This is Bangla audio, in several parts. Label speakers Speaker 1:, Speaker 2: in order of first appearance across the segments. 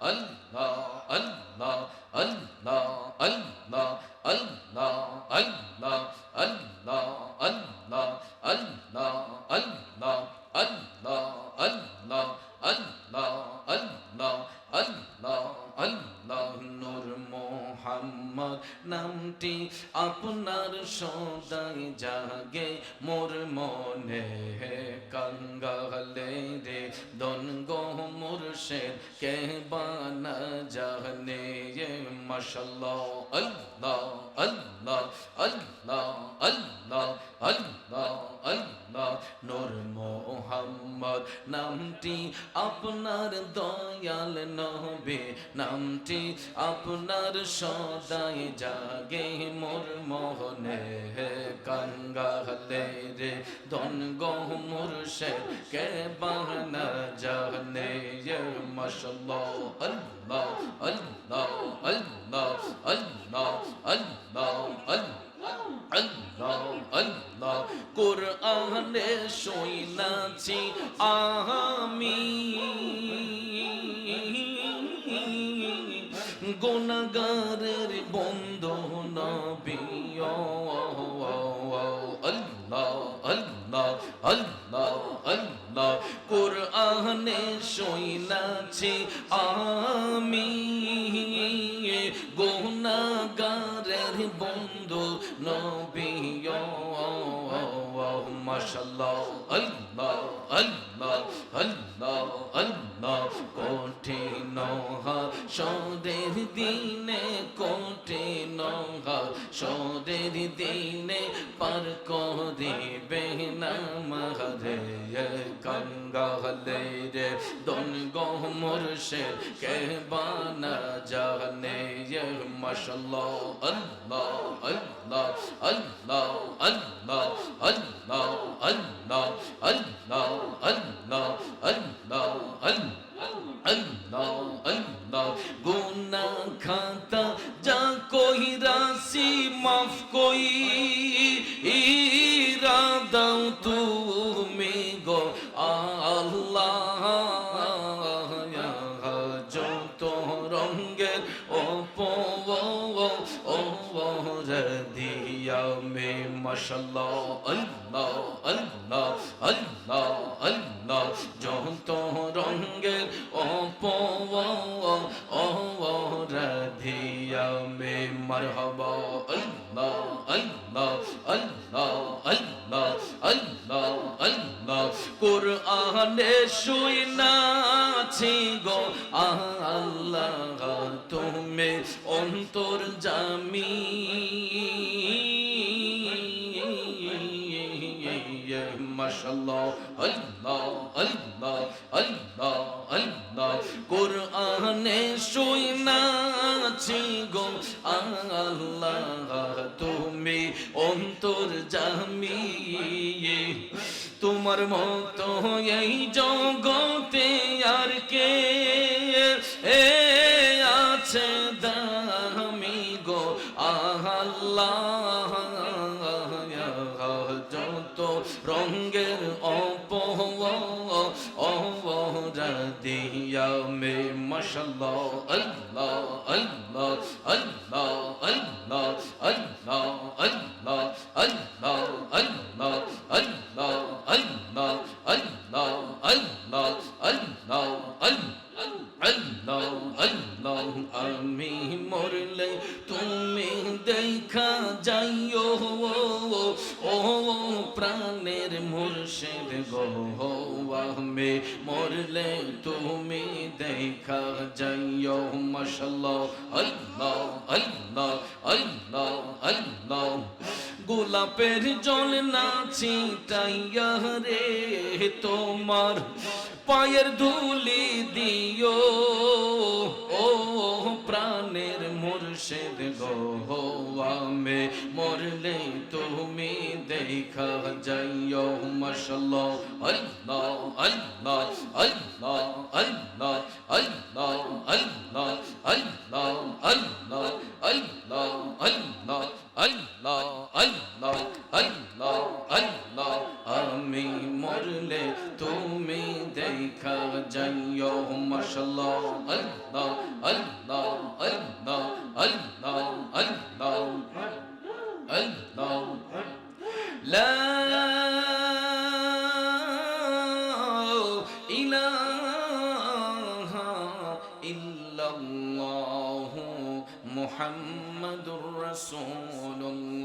Speaker 1: আল্লাহ আল্লাহ আল্লাহ আল্লাহ আল্লাহ আল্লাহ আল্লাহ আল্লাহ আল্লাহ আল্লাহ আল্লাহ আল্লাহ আল্লাহ আল্লাহ আল্লাহ আল্লাহ নূর মোহাম্মদ নামটি আপনার সদাই জাগে মোর মনে কাঙ্গালে রে দন মুর্শেদ কে বানা জানে মাশাল্লাহ আল্লাহ আল্লাহ আল্লাহ আল্লাহ আল্লাহ আল্লাহ নূর মোহাম্মদ নামটি আপনার দয়াল নবে নামটি আপনার সদাই জাগে মোর মোহনে कंगा तेरे धन गो मुर्शद के बहना जाने ये मशल्लाह अल्लाह अल्लाह अल्लाह अल्लाह अल्लाह अल्लाह আল্লাহ আল্লাহ কোরআনে শোনাছি আমি গুণাগারের বন্ধু আল্লাহ আল্লাহ আল্লাহ আল্লাহ কঠিন সদের দিনে কঠিন সদের দিনে পার করিবে না কঙ্গালে রে দন গো মুর্শিদ কে বানা জানে মাশাল্লাহ, আল্লাহ رضي من ما شاء الله الله الله الله আল্লাহ আল্লাহ কোরআনে শুইনাছি গো। আল্লাহ, তুমি অন্তর জামি। মাশাল্লাহ আল্লাহ আল্লাহ আল্লাহ আল্লাহ, কোরআনে শুইনাছি গো। আল্লাহ, তুমি অন্তর জামি। তোমার মতো এই জগতে আর কে দিয়া মে মশাল্লাহ আল্লাহ আল্লাহ আল্লাহ আল্লাহ আল্লাহ আল্লাহ আল্লাহ আল্লাহ আল্লাহ আল্লাহ আল্লাহ আল্লাহ আল্লাহ আল্লাহ আল্লাহ আমি মরলে তুমি দেখা যাইও ও প্রাণের মুর্শিদ গো আমি মরলে তুমি দেখা যাইও মাশাল্লাহ আল্লাহ আল্লাহ আল্লাহ আল্লাহ গোলাপের জল নাচি টাইয়া রে তোমার পায়ের ধুলি দিও ও প্রাণের মুর্শিদ গো আমি মরলে তুমি দেখা যাইও মাশাল্লাহ আল্লাহ আল্লাহ আল্লাহ আল্লাহ আল্লাহ আল্লাহ আল্লাহ আল্লাহ আল্লাহ আল্লাহ আল্লাহ আল্লাহ আল্লাহ আল্লাহ আমি মরলে তুমি ka jaiyo hum mashallah Allah Allah Allah Allah Allah Allah la ilaha illallah Muhammadur Rasulullah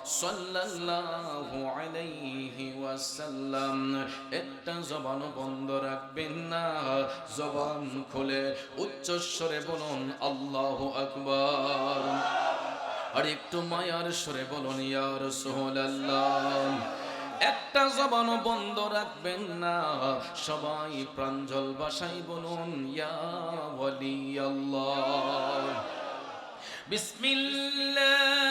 Speaker 1: sallallahu alayhi ওয়াসাল্লাম একটা জবান বন্ধ রাখবেন না। জবান খুলে উচ্চস্বরে বলুন, আল্লাহ আকবর। আর একটু মায়ার সরে বলুন ইয়ার সোহল আল্লাহ একটা জবান বন্ধ রাখবেন না। সবাই প্রাঞ্জল বাসাই বলুন, ইয়া ওয়ালি আল্লাহ বিসমিল্লাহ।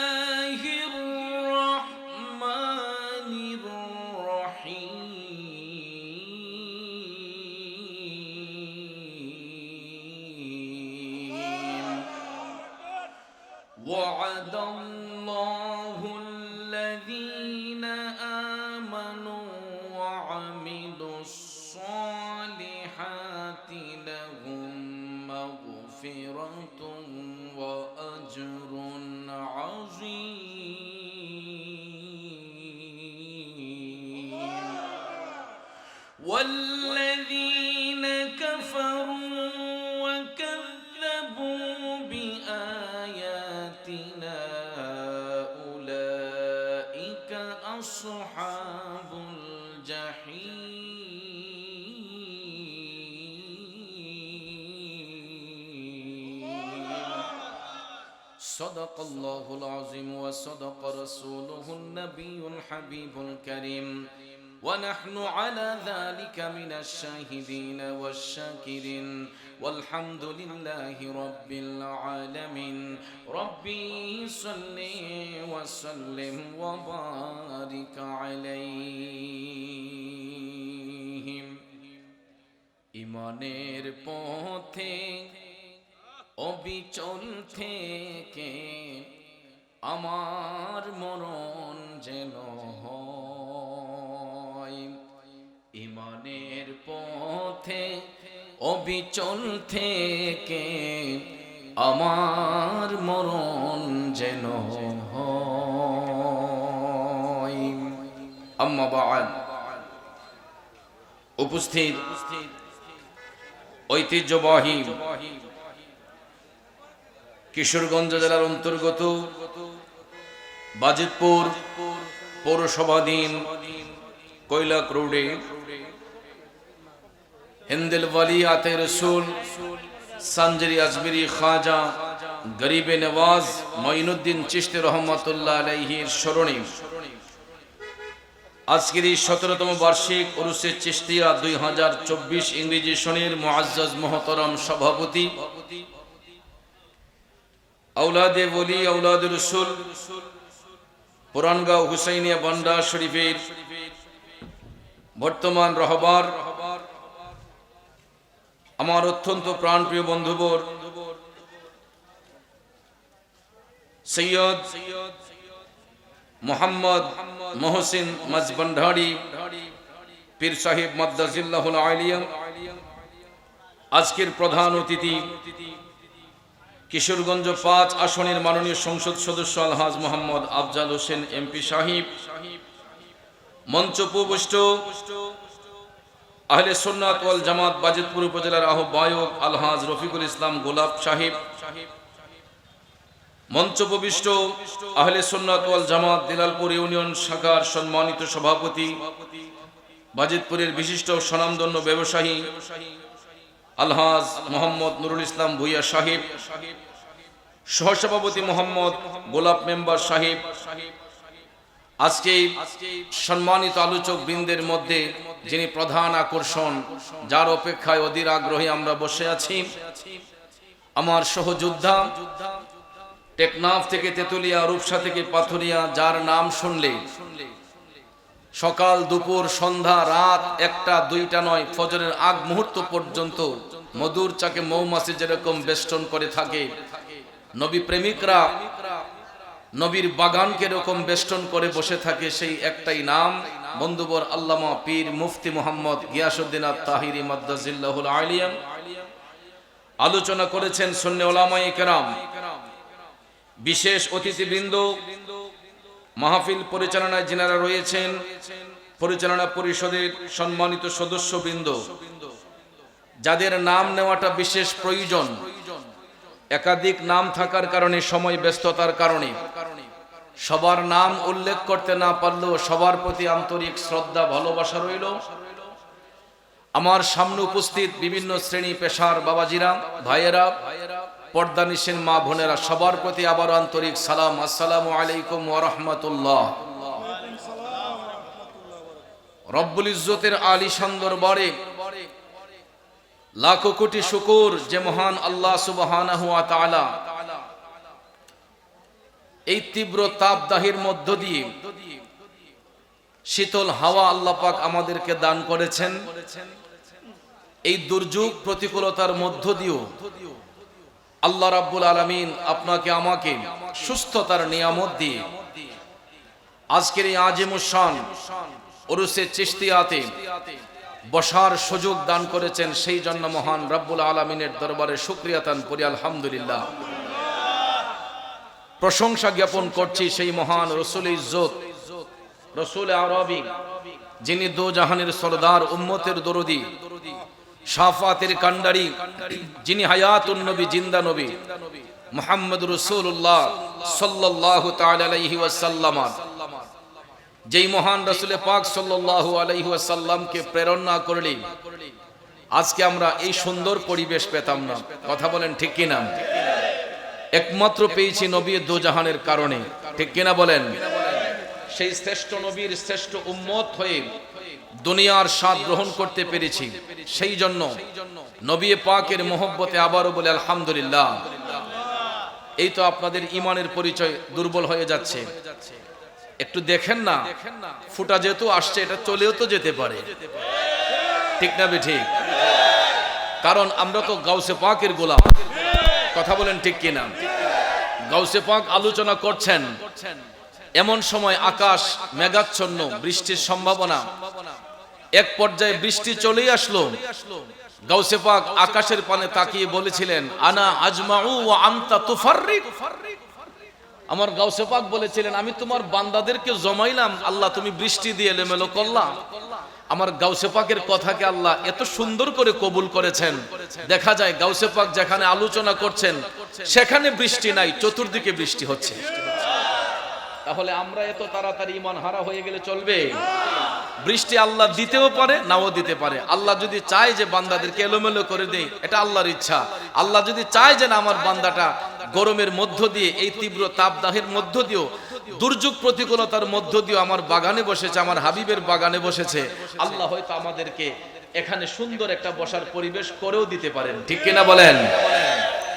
Speaker 1: أصحاب الجحيم صدق الله العظيم وصدق رسوله النبي الحبيب الكريم ونحن على ذلك من الشاهدين والشاكرين والحمد لله رب العالمين ربي صل وسلم وبارك عليهم ইমানের পথে অবিচল থেকে আমার মরণ যেন হয় ইমানের পথে অবিচল থেকে আমার মরণ যেন হয়। আম্মা বাদ। উপস্থিত। ঐতিহ্যবাহী কিশোরগঞ্জ জেলার অন্তর্গত বাজিতপুর পৌরসভাধীন কৈলাক রোডে হেন্দেল ওয়ালি আতে রসুল সানজরি আজমিরি খাজা গরিবে নওয়াজ মঈনুদ্দিন চিশতি রহমতুল্লাহ আলাইহির স্মরণে আজকের এই সতেরোতম বার্ষিক ওরুসে চিস্তিয়া দুই হাজার চব্বিশ ইংরেজি সনের মোয়াজ্জাজ মহতরম সভাপতি আউলাদে বলি আউলাদ রসুল পুরানগাঁও হুসাইনিয়া বান্ডা শরীফের বর্তমান রহবার। আমার অত্যন্ত প্রাণপ্রিয় বন্ধুবর, সৈয়দ মোহাম্মদ মহসিন মজবন্ডারি পীর সাহেব মদ্দাজিল্লাহুল আলিয়াম আজকের প্রধান অতিথি কিশোরগঞ্জ পাঁচ আসনের মাননীয় সংসদ সদস্য আলহাজ মোহাম্মদ আফজাল হোসেন এমপি সাহিব সাহিব। মঞ্চ উপবিষ্ট আহলে সুন্নাত ওয়াল জামাত বাজিতপুর উপজেলার আহ্বায়ক আলহাজ রফিকুল ইসলাম গোলাপ সাহিব। মঞ্চ উপবিষ্ট আহলে সুন্নাত ওয়াল জামাত দিলালপুর ইউনিয়ন শাখার সম্মানিত সভাপতি, বাজিতপুরের বিশিষ্ট স্বনামধন্য ব্যবসায়ী আলহাজ মোহাম্মদ নুরুল ইসলাম ভুইয়া সাহেব, সহসভাপতি মোহাম্মদ গোলাপ মেম্বার সাহেব আজকে সম্মানিত আলোচক বৃন্দের মধ্যে যিনি প্রধান আকর্ষণ, যার অপেক্ষায় অধীর আগ্রহে আমরা বসে আছি, আমার সহযোদ্ধা টেকনাফ থেকে তেতুলিয়া, রূপসা থেকে পাথুরিয়া, যার নাম শুনলে সকাল, দুপুর, সন্ধ্যা, রাত একটা, দুইটা নয়, ফজরের আগ মুহূর্ত পর্যন্ত মধুর চাকে মৌমাছি যেরকম বেষ্টন করে থাকে, নবী প্রেমিকরা নবীর বাগানকে এরকম বেষ্টন করে বসে থাকে সেই একটাই নাম। বন্ধুবর আল্লামা পীর মুফতি মোহাম্মদ গিয়াসুদ্দিন তাহিরি মাদ্দাজিল্লাহুল আলিয়াম আলোচনা করেছেন সন্ন্য ওলামাই কেরাম। বিশেষ অতিথিবৃন্দ, মাহফিল পরিচালনায় যিনারা রয়েছেন, পরিচালনা পরিষদের সম্মানিত সদস্যবৃন্দ, যাদের নাম নেওয়াটা বিশেষ প্রয়োজন। একাধিক নাম থাকার কারণে, সময় ব্যস্ততার কারণে। সবার নাম উল্লেখ করতে না পারলেও সবার প্রতি আন্তরিক শ্রদ্ধা, ভালোবাসা রইল। আমার সামনে উপস্থিত বিভিন্ন শ্রেণি পেশার বাবাজিরা, ভাইয়েরা, পর্দা নিশেন মা বোনেরা, সবার প্রতি আবার আন্তরিক সালাম। আসসালামু আলাইকুম ওরহমতুল্লাহ রব্বুল ইজ্জতের আলী সুন্দর বরে লাখো কোটি শুকুর যে মহান আল্লাহ সুবহানাহু এই তীব্র তাপদাহির মধ্য দিয়ে শীতল হাওয়া আল্লাহ পাক আমাদেরকে দান করেছেন। এই দুর্যোগ প্রতিকূলতার মধ্য দিয়েও আল্লাহ রাব্বুল আলামিন আপনাকে, আমাকে সুস্থতার নিয়ামত দিয়ে আজকের এই আজিমুসান ওরুসে চিস্তিয়াতে বসার সুযোগ দান করেছেন সেই জন্য মহান রাব্বুল আলমিনের দরবারে শুক্রিয়াতান করি, আলহামদুলিল্লাহ। প্রশংসা জ্ঞাপন করছি সেই মহান রসুল ইজ্জত, রসুল আরবি, যিনি দো জাহানের সরদার, উম্মতের দরদি সাফাতের কান্ডারি যিনি হায়াতুন নবী, জিন্দা নবী, মোহাম্মদ রসুল্লাহ সাল্লাল্লাহু তাআলা আলাইহি ওয়াসাল্লাম যেই মহান রসুলে পাক সাল্লাল্লাহু আলাইহি ওয়াসাল্লামকে প্রেরণা করলেন, আজকে আমরা এই সুন্দর পরিবেশ পেতাম না। কথা বলেন ঠিক কিনা? একমাত্র পেয়েছি নবী দোজাহানের কারণে। ঠিক কিনা বলেন? সেই শ্রেষ্ঠ নবীর শ্রেষ্ঠ উম্মত হয়ে দুনিয়ার স্বাদ গ্রহণ করতে পেরেছি। সেই জন্য নবী পাকের মোহব্বতে আবারও বলে, আলহামদুলিল্লাহ। এই তো আপনাদের ইমানের পরিচয় দুর্বল হয়ে যাচ্ছে। একটু দেখেন না, ফুটা যেহেতু আসছে, এটা চলেও তো যেতে পারে। ঠিক না ঠিক কারণ আমরা তো গাউসে পাকের গোলাম। কথা বলেন ঠিক কিনা গাউসে পাক আলোচনা করছেন, এমন সময় আকাশ মেঘাচ্ছন্ন, বৃষ্টির সম্ভাবনা। এক পর্যায়ে বৃষ্টি চলেই আসলো। গাউসে পাক আকাশের পানে তাকিয়ে বলেছিলেন, আনা আজমাউ আনতা তুফাররিক। আমার গাউসে পাক বলেছিলেন, আমি তোমার বান্দাদেরকে জমাইলাম, আল্লাহ তুমি বৃষ্টি দিয়ে এলোমেলো করলা। আমার গাউসে পাকের কথাকে আল্লাহ এত সুন্দর করে কবুল করেছেন। দেখা যায় গাউসে পাক যেখানে আলোচনা করছেন, সেখানে বৃষ্টি নাই, চতুর্দিকে বৃষ্টি হচ্ছে। তাহলে আমরা এত তাড়াতাড়ি ইমান হারা হয়ে গেলে চলবে? বৃষ্টি আল্লাহ দিতেও পারে, নাও দিতে পারে। আল্লাহ যদি চায় যে বান্দাদেরকে এলোমেলো করে দেয় এটা আল্লাহর ইচ্ছা। আল্লাহ যদি চায় যে না, আমার বান্দাটা গরমের মধ্য দিয়ে, এই তীব্র তাপদাহের মধ্য দিয়েও, দুর্যোগ প্রতিকূলতার মধ্য দিয়েও আমার বাগানে বসেছে, আমার হাবিবের বাগানে বসেছে। আল্লাহ হয়তো আমাদেরকে এখানে সুন্দর একটা বসার পরিবেশ করেও দিতে পারেন। ঠিক কিনা বলেন?